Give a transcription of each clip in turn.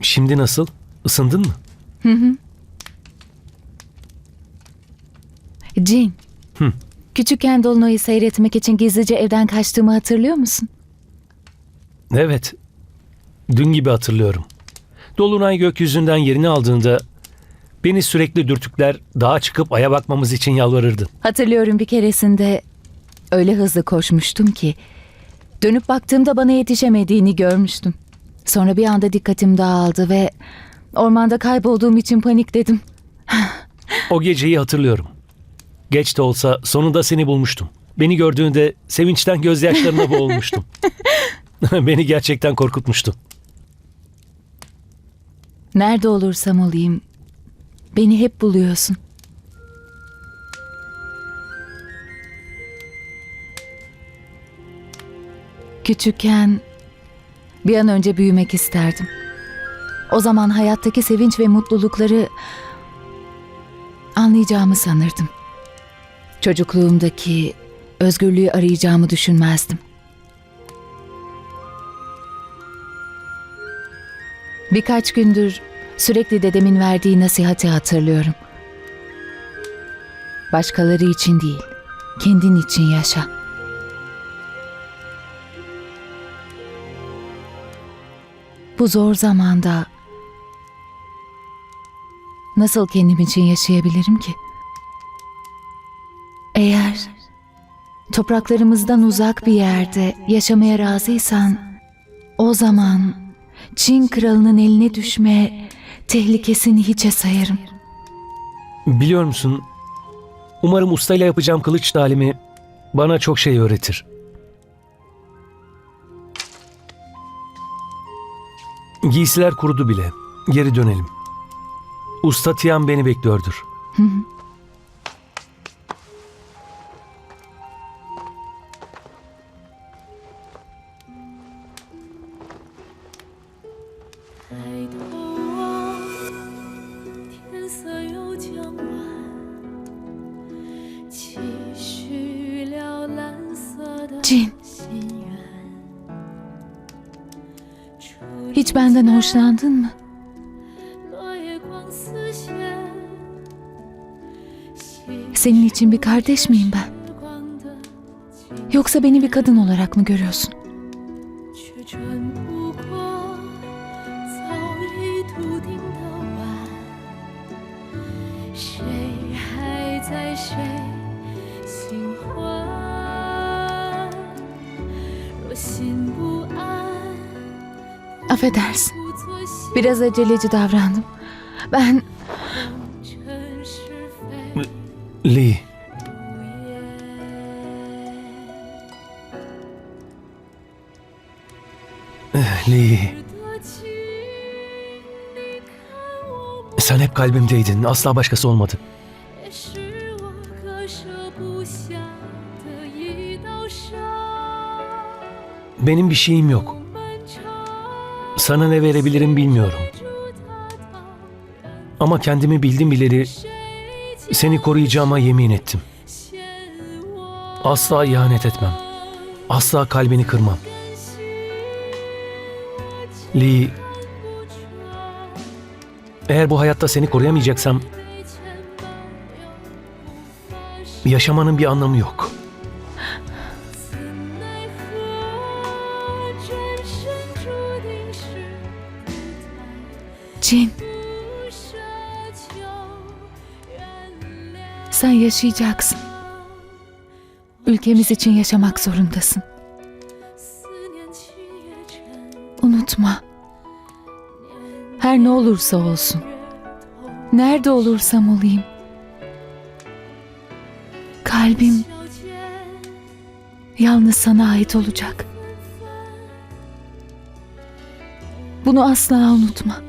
Şimdi nasıl? Isındın mı? Jean. Hı. Küçükken Dolunay'ı seyretmek için gizlice evden kaçtığımı hatırlıyor musun? Evet. Dün gibi hatırlıyorum. Dolunay gökyüzünden yerini aldığında beni sürekli dürtükler dağa çıkıp aya bakmamız için yalvarırdın. Hatırlıyorum bir keresinde öyle hızlı koşmuştum ki dönüp baktığımda bana yetişemediğini görmüştüm. Sonra bir anda dikkatim dağıldı ve ormanda kaybolduğum için panikledim. O geceyi hatırlıyorum. Geç de olsa sonunda seni bulmuştum. Beni gördüğünde sevinçten gözyaşlarına boğulmuştum. Beni gerçekten korkutmuştu. Nerede olursam olayım beni hep buluyorsun. Küçükken bir an önce büyümek isterdim. O zaman hayattaki sevinç ve mutlulukları anlayacağımı sanırdım. Çocukluğumdaki özgürlüğü arayacağımı düşünmezdim. Birkaç gündür sürekli dedemin verdiği nasihati hatırlıyorum. Başkaları için değil, kendin için yaşa. Bu zor zamanda nasıl kendim için yaşayabilirim ki? Eğer topraklarımızdan uzak bir yerde yaşamaya razıysan o zaman Çin kralının eline düşme tehlikesini hiçe sayarım. Biliyor musun? Umarım ustayla yapacağım kılıç talimi bana çok şey öğretir. Giysiler kurudu bile. Geri dönelim. Usta Tiyan beni bekliyordur. Hı hı. Jin. Hiç benden hoşlandın mı? Senin için bir kardeş miyim ben? Yoksa beni bir kadın olarak mı görüyorsun? affedersin. Biraz aceleci davrandım. Ben... Lee. Eh, Lee. Sen hep kalbimdeydin. Asla başkası olmadı. Benim bir şeyim yok. Sana ne verebilirim bilmiyorum. Ama kendimi bildim bileli seni koruyacağıma yemin ettim. Asla ihanet etmem. Asla kalbini kırmam. Lee, eğer bu hayatta seni koruyamayacaksam yaşamanın bir anlamı yok. için sen yaşayacaksın. Ülkemiz için yaşamak zorundasın. Unutma. Her ne olursa olsun. Nerede olursam olayım. Kalbim yalnız sana ait olacak. Bunu asla unutma.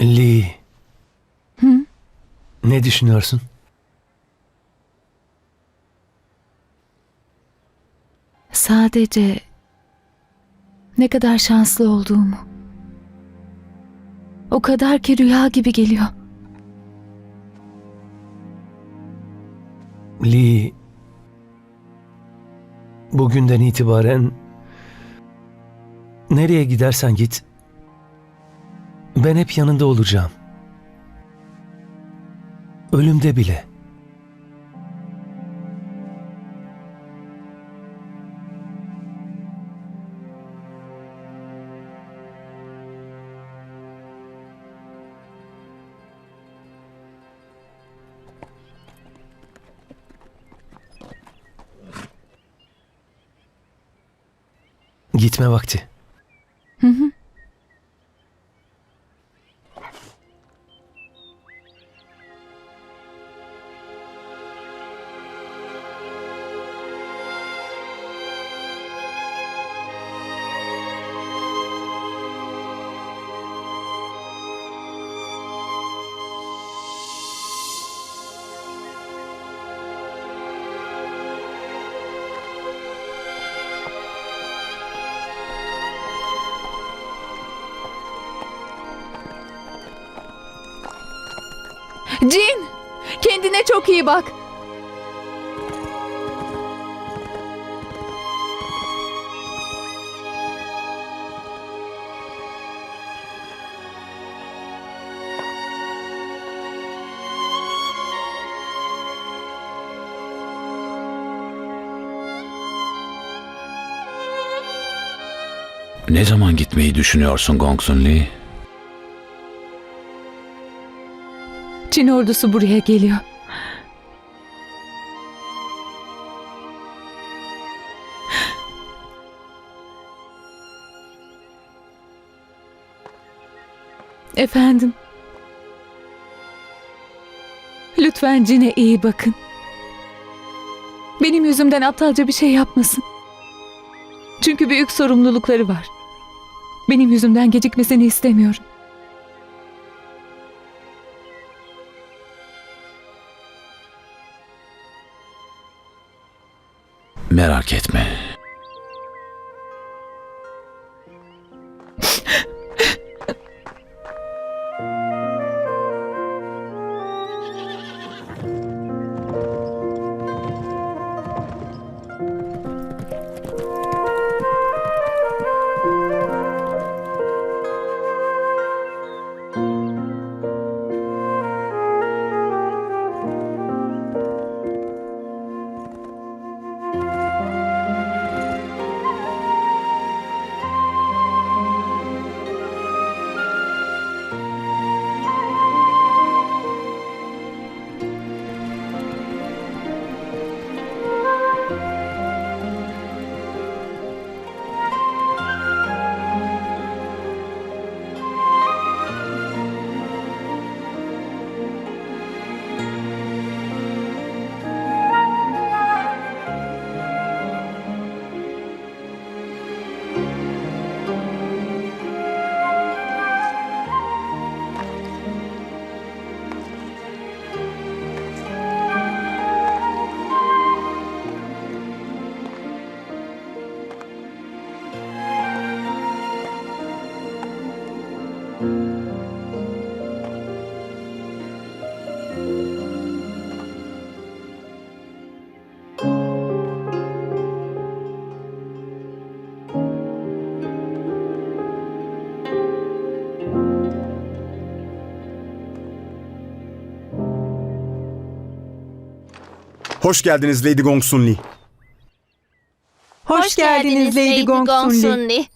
Lee. Ne düşünüyorsun? Sadece ne kadar şanslı olduğumu. O kadar ki rüya gibi geliyor. Lee. Bugünden itibaren nereye gidersen git. Ben hep yanında olacağım. Ölümde bile. Gitme vakti. Cin! Kendine çok iyi bak. Ne zaman gitmeyi düşünüyorsun Gongsun Lee? Çin ordusu buraya geliyor. Efendim. Lütfen Cin'e iyi bakın. Benim yüzümden aptalca bir şey yapmasın. Çünkü büyük sorumlulukları var. Benim yüzümden gecikmesini istemiyorum. Merak etme. Hoş geldiniz Lady Gong Sun Lee. Hoş, geldiniz Lady Gong Sun Lee.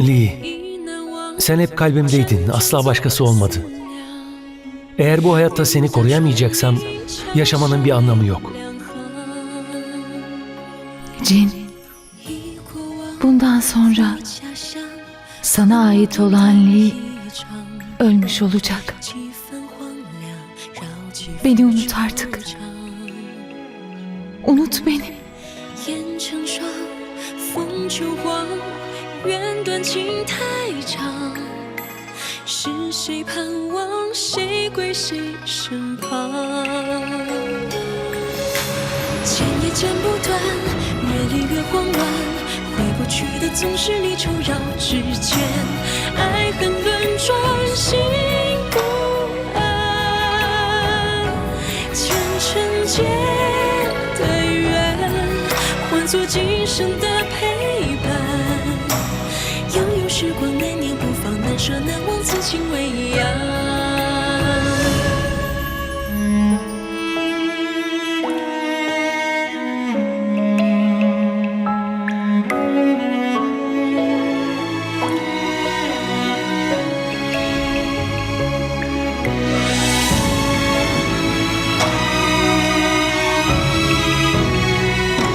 Lee, 已难忘。 sen hep kalbimdeydin. Asla başkası olmadı. Eğer bu hayatta seni koruyamayacaksam yaşamanın bir anlamı yok. Cin, bundan sonra sana ait olan Lee ölmüş olacak. Beni unut artık. Unut beni. 烟成霜，风秋黄， 缘断情太长。是谁盼望，谁归谁身旁？剪也剪不断，越理越慌乱。回不去的总是离愁绕指尖，爱